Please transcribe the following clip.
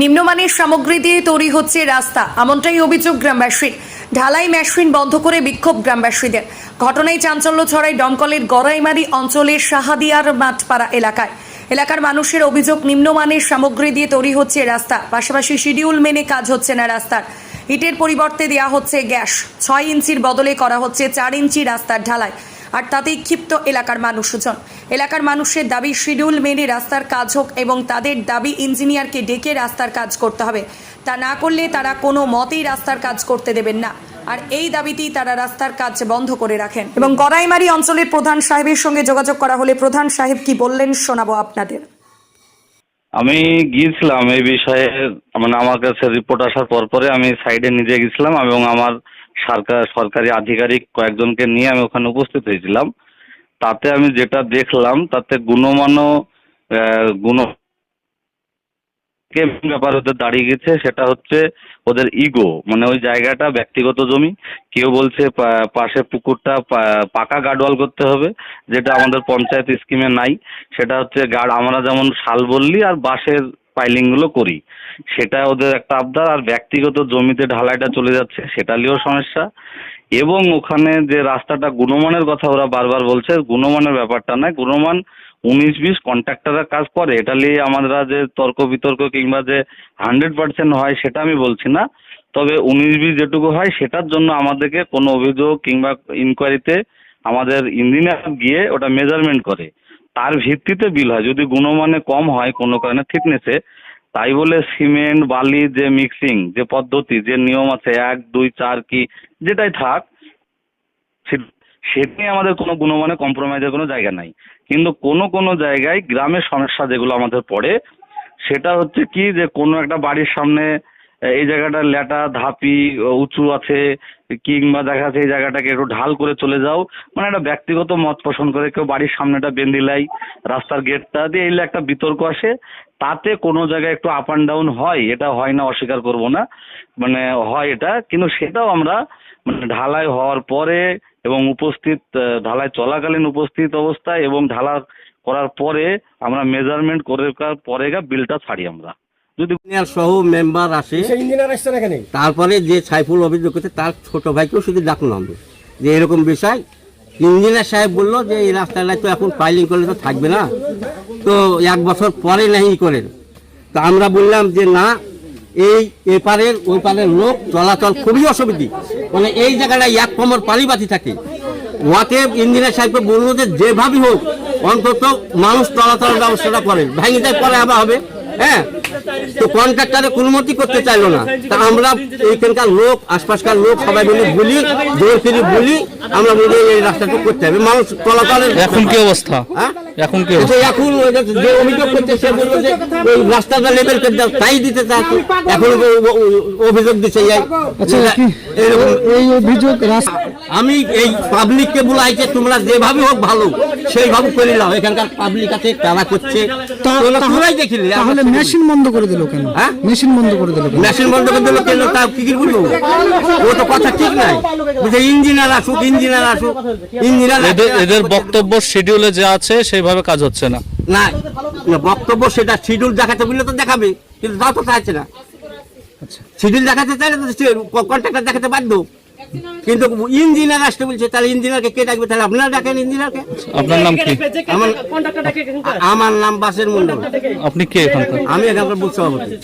নিম্নমানের সামগ্রী দিয়ে তৈরি হচ্ছে রাস্তা। এমনটাই অভিযোগ গ্রামবাসীর। ঢালাই মেশিন বন্ধ করে বিক্ষোভ গ্রামবাসীদের। ঘটনায় চাঞ্চল্য ছড়ায় দমকলের গড়াইমারি অঞ্চলের সাহাদিয়ার মাঠপাড়া এলাকায়। এলাকার মানুষের অভিযোগ, নিম্নমানের সামগ্রী দিয়ে তৈরি হচ্ছে রাস্তা। পাশাপাশি শিডিউল মেনে কাজ হচ্ছে না রাস্তার। ইটের পরিবর্তে দেওয়া হচ্ছে গ্যাস। ছয় ইঞ্চির বদলে করা হচ্ছে চার ইঞ্চি রাস্তার ঢালাই। আর তাতেই ক্ষিপ্ত এলাকার মানুষজন। এলাকার মানুষের দাবি, শিডিউল মেনে রাস্তার কাজ হোক এবং তাদের দাবি ইঞ্জিনিয়ারকে ডেকে রাস্তার কাজ করতে হবে। তা না করলে তারা কোনো মতেই রাস্তার কাজ করতে দেবেন না। আর এই দাবিতেই তারা রাস্তার কাজ বন্ধ করে রাখেন। এবং গড়াইমারি অঞ্চলের প্রধান সাহেবের সঙ্গে যোগাযোগ করা হলে প্রধান সাহেব কি বললেন, শোনাবো আপনাদের। আমি গিয়েছিলাম এই বিষয়ে মানে আমার কাছে রিপোর্ট আসার পর পরে আমি সাইডে নিজে গেছিলাম এবং আমার সরকার সরকারি আধিকারিক কয়েকজনকে নিয়ে আমি ওখানে উপস্থিত হয়েছিলাম। তাতে আমি যেটা দেখলাম, তাতে গুণমান গুণ কে ব্যাপার ওদের দাঁড়িয়ে গেছে সেটা হচ্ছে ওদের ইগো মানে ওই জায়গাটা, ব্যক্তিগত জমি। কেউ বলছে পাশে পুকুরটা পাকা গার্ডওয়াল করতে হবে, যেটা আমাদের পঞ্চায়েত স্কিমে নাই। সেটা হচ্ছে গার্ড আমরা যেমন শাল বললি আর বাঁশের পাইলিংগুলো করি। সেটা ওদের একটা আবদার, আর ব্যক্তিগত জমিতে ঢালাইটা চলে যাচ্ছে সেটা নিয়েও সমস্যা। এবং ওখানে যে রাস্তাটা গুণমানের কথা ওরা বারবার বলছে, গুণমানের ব্যাপারটা নয়, গুণমান উনিশ বিশ কন্ট্রাক্টররা কাজ করে। এটা নিয়ে আমরা যে তর্ক বিতর্ক কিংবা যে হান্ড্রেড পার্সেন্ট হয়, সেটা আমি বলছি না। তবে উনিশ বিশ যেটুকু হয়, সেটার জন্য আমাদেরকে কোনো অভিযোগ কিংবা ইনকোয়ারিতে আমাদের ইঞ্জিনিয়ার গিয়ে ওটা মেজারমেন্ট করে। তার ভিত্তিতে বিল হয়। যদি গুণমানে কম হয় কোনো কারণে থিকনেসে তাই বলে সিমেন্ট বালি, যে মিক্সিং যে পদ্ধতি, যে নিয়ম আছে, এক, দুই, চার কি, যেটাই থাক সেটি আমাদের কোনো গুণমানে কম্প্রোমাইজের কোনো জায়গা নাই। কিন্তু কোনো কোনো জায়গায় গ্রামের সমস্যা যেগুলো আমাদের পড়ে, সেটা হচ্ছে কি যে কোনো একটা বাড়ির সামনে, এই জায়গাটা ল্যাটা, ধাপি, উঁচু আছে কিংবা দেখা যাচ্ছে এই জায়গাটাকে একটু ঢাল করে চলে যাও। মানে একটা ব্যক্তিগত মত পোষণ করে কেউ বাড়ির সামনেটা বেন্দিলাই রাস্তার গেটটা দিয়ে এলে একটা বিতর্ক আসে। তাতে কোনো জায়গায় একটু আপ অ্যান্ড ডাউন হয়, এটা হয় না, অস্বীকার করব না। মানে হয় এটা, কিন্তু সেটাও আমরা মানে ঢালাই হওয়ার পরে এবং উপস্থিত ঢালাই চলাকালীন উপস্থিত অবস্থায় এবং ঢালা করার পরে আমরা মেজারমেন্ট করে পরে বিলটা ছাড়ি আমরা। যদি সহ মেম্বার আসে তারপরে যে সাইফুল অভিযোগ করছে তার ছোট ভাইকেও শুধু ডাকলাম যে এরকম বিষয় ইঞ্জিনিয়ার সাহেব বলল যে এই রাস্তাটা তো এখন ফাইলিং করলে তো থাকবে না। তো এক বছর পরে নাহি করেন। তো আমরা বললাম যে না এই এপারের ওই পারের লোক চলাচল খুবই অসুবিধি। মানে এই জায়গাটায় এক কোমর পানি বাতি থাকে। ওয়াতে ইঞ্জিনিয়ার সাহেবকে বলল যে যেভাবে হোক অন্তত মানুষ চলাচলের ব্যবস্থাটা করেন। ভেঙে যায় পরে আবার হবে হ্যাঁ? তো কন্ট্রাক্টারে কোনো মতি করতে চাইলো না। তা আমরা এইখানকার লোক আশপাশকার লোক সবাই মিলে বলি জোর ফিরি বলি আমরা বলি এই রাস্তাটা করতে হবে। মানুষ চলাচলের এখন কি অবস্থা? হ্যাঁ? এখন কি এখন যে- অভিযোগ করতে সে বলল যে ওই রাস্তাটা লেভেল করে দাও তাই দিতে চাচ্ছে এখন অভিযোগ দিচ্ছে এই এরকম এই অভিযোগ আমি এই পাবলিককে বলাইছে তোমরা যেভাবে হোক ভালো সেইভাবে করে নাও। এখানকার পাবলিক আছে তারা করছে। তোমরা তোমরাই দেখিলে তাহলে মেশিন বন্ধ করে দিল কেন? হ্যাঁ? মেশিন বন্ধ করে দিল মেশিন বন্ধ করে দিল কেন? তা কি কি বলব? ও তো কথা ঠিক নাই। যে ইঞ্জিনিয়ার আসুক ইঞ্জিনিয়ার আসুক ইঞ্জিনিয়ার এদের বক্তব্য শিডিউলে যা আছে সেইভাবে কাজ হচ্ছে না। বক্তব্য সেটা শিডিউল দেখাতে বললে তো দেখাবে কিন্তু তা তো চাইছে না। শিডিউল দেখাতে চাইলে তো কন্ট্রাক্টর দেখাতে বাধ্য। কিন্তু ইঞ্জিনিয়ার আসতে বলছে তাহলে ইঞ্জিনিয়ারকে কে ডাকবে? তাহলে আপনারা ডাকেন ইঞ্জিনিয়ারকে আপনার নাম কি? আমার আমার নাম বাসের মন্ডল। আপনি কে এখানকার? আমি এখানকার বুথ সভাপতি।